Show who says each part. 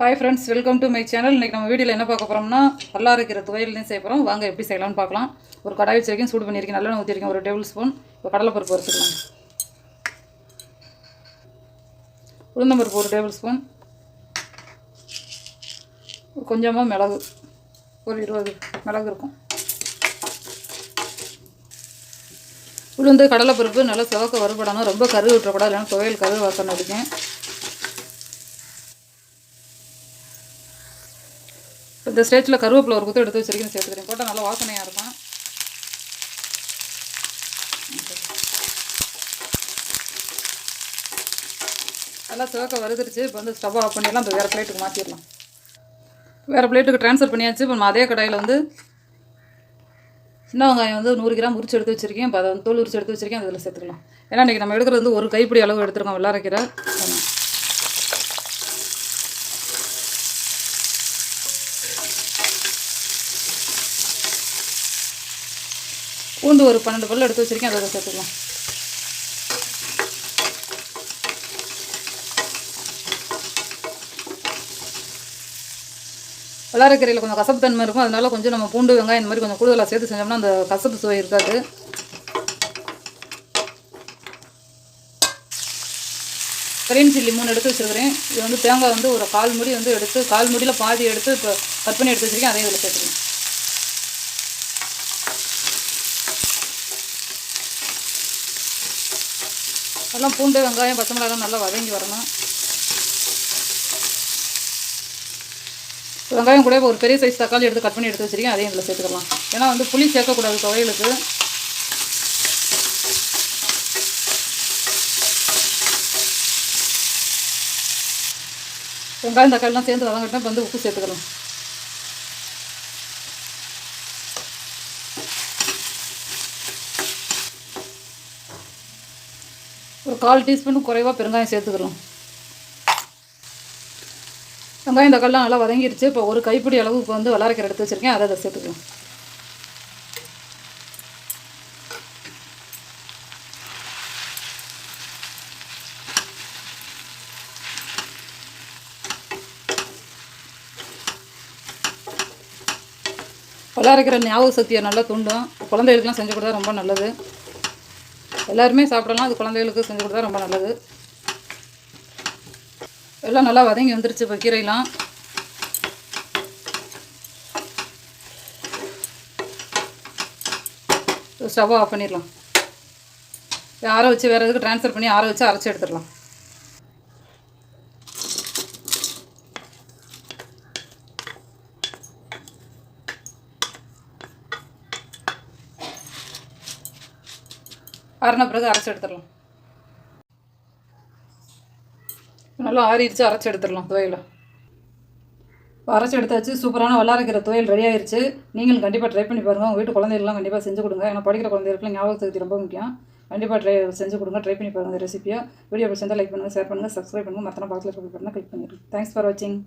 Speaker 1: Hi friends welcome to my channel இன்றைக்கி நம்ம வீடியோவில் என்ன பார்க்க போகிறோம்னா நல்லா இருக்கிற துவையிலையும் செய்ய போகிறோம் வாங்க எப்படி செய்யலாம்னு பார்க்கலாம். ஒரு கடாய் வச்சிருக்கேன் சூடு பண்ணியிருக்கேன் நல்லெண்ணெய் ஊற்றிருக்கேன் ஒரு டேபிள் ஸ்பூன் இப்போ கடலைப்பருப்பு வச்சுக்கலாம் உளுந்தம்பருப்பு ஒரு டேபிள் ஸ்பூன் கொஞ்சமாக மிளகு. ஒரு இருபது மிளகு இருக்கும். உளுந்து கடலைப்பருப்பு நல்லா சிவக்க வறுபடணும். ரொம்ப கரு விட்டுறக்கூடாது இல்லைன்னா துவையல் கரு வாசனை அடிக்கும் இந்த ஸ்டேஜில் கருவேப்பிலை ஒரு குத்து எடுத்து வச்சிருக்கேன் சேர்த்துக்கிறேன். போட்டால் நல்லா வாசனையாக இருக்கும். நல்லா சிவக்க வருதுருச்சு இப்போ வந்து ஸ்டவ் ஆஃப் பண்ணிடலாம். இப்போ வேறு பிளேட்டுக்கு மாற்றிடலாம் வேறு பிளேட்டுக்கு ட்ரான்ஸ்ஃபர் பண்ணியாச்சு. இப்போ நம்ம அதே கடாயில் வந்து சின்ன வெங்காயம் வந்து நூறு கிராம் உரிச்சு எடுத்து வச்சிருக்கேன். இப்போ அதை வந்து தோல் உரிச்சு எடுத்து வச்சிருக்கேன். அதில் சேர்த்துக்கலாம். ஏன்னா இன்றைக்கி நம்ம எடுக்கிறது வந்து ஒரு கைப்பிடி அளவு எடுத்துருக்கோம் வெள்ளாரைக்கீரை. பூண்டு ஒரு பன்னெண்டு பல்லு எடுத்து வச்சுருக்கேன் அதை சேர்த்துக்கலாம். வல்லாரக்கீரையில் கொஞ்சம் கசப்பு தன்மை இருக்கும். அதனால கொஞ்சம் நம்ம பூண்டு வெங்காயம் இந்த மாதிரி கொஞ்சம் கூடுதலாக சேர்த்து செஞ்சோம்னா அந்த கசப்பு சுவை இருக்காது. கிரீன் சில்லி மூணு எடுத்து வச்சுருக்கிறேன். இது வந்து தேங்காய் வந்து ஒரு கால் முடி வந்து எடுத்து கால் முடியில் பாதி எடுத்து இப்போ கட் பண்ணி எடுத்து வச்சிருக்கேன். அதையும் இதில் சேர்த்துருக்கேன் எல்லாம் பூண்டு வெங்காயம் பச்சை மிளகாய் நல்லா வதங்கி வரணும். வெங்காயம் கூட ஒரு பெரிய சைஸ் தக்காளி எடுத்து கட் பண்ணி எடுத்து வச்சிருக்கேன். அதையும் இதில் சேர்த்துக்கலாம். ஏன்னா வந்து புளி சேர்க்கக்கூடாது துவையலுக்கு. வெங்காயம் தக்காளிலாம் சேர்ந்து வதங்கட்டும் இப்போ வந்து உப்பு சேர்த்துக்கலாம் ஒரு கால் டீஸ்பூன் குறைவாக பெருங்காயம் சேர்த்துக்கலாம் வெங்காயம் தக்காளிலாம் நல்லா வதங்கிருச்சு. இப்போ ஒரு கைப்பிடி அளவுக்கு வந்து வளரக்கிற எடுத்து வச்சுருக்கேன். அதை அதை சேர்த்துக்கலாம். வல்லாரைக்கீரை ஞாபக சக்தியை நல்லா தூண்டும். குழந்தைகளுக்குலாம் செஞ்சு கொடுத்தா ரொம்ப நல்லது. எல்லாருமே சாப்பிடலாம். அது குழந்தைகளுக்கு செஞ்சு கொடுத்தா ரொம்ப நல்லது. எல்லாம் நல்லா வதங்கி வந்துருச்சு இப்போ கீரையெல்லாம். ஸ்டவ் ஆஃப் பண்ணிடலாம். ஆற வச்சு வேறு எதுக்கு ட்ரான்ஸ்ஃபர் பண்ணி ஆற வச்சு அரைச்சி எடுத்துடலாம். அரைன பிறகு அரைச்சி எடுத்துடலாம். நல்லா ஆறிடுச்சு அரைச்சி எடுத்துடலாம் துவையில். அரைச்சி எடுத்தாச்சு சூப்பரான வல்லாரைக்கிற துவையல் ரெடி ஆயிடுச்சு நீங்களும் கண்டிப்பாக ட்ரை பண்ணி பாருங்கள் உங்கள் வீட்டு குழந்தைகள்லாம் கண்டிப்பாக செஞ்சு கொடுங்க. ஏன்னா படிக்கிற குழந்தைகளுக்குலாம் ஞாபகத்துக்கு ரொம்ப முக்கியம். கண்டிப்பாக ட்ரை செஞ்சு கொடுங்க ட்ரை பண்ணி பாருங்கள் இந்த ரெசிபியை வீடியோ பிடிச்சிருந்தால் லைக் பண்ணுங்கள் ஷேர் பண்ணுங்கள் சப்ஸ்கிரைப் பண்ணுங்கள் மற்ற பக்கத்தில் இருக்க கிளிக் பண்ணிடுங்க. தேங்க்ஸ் ஃபார் வாட்சிங்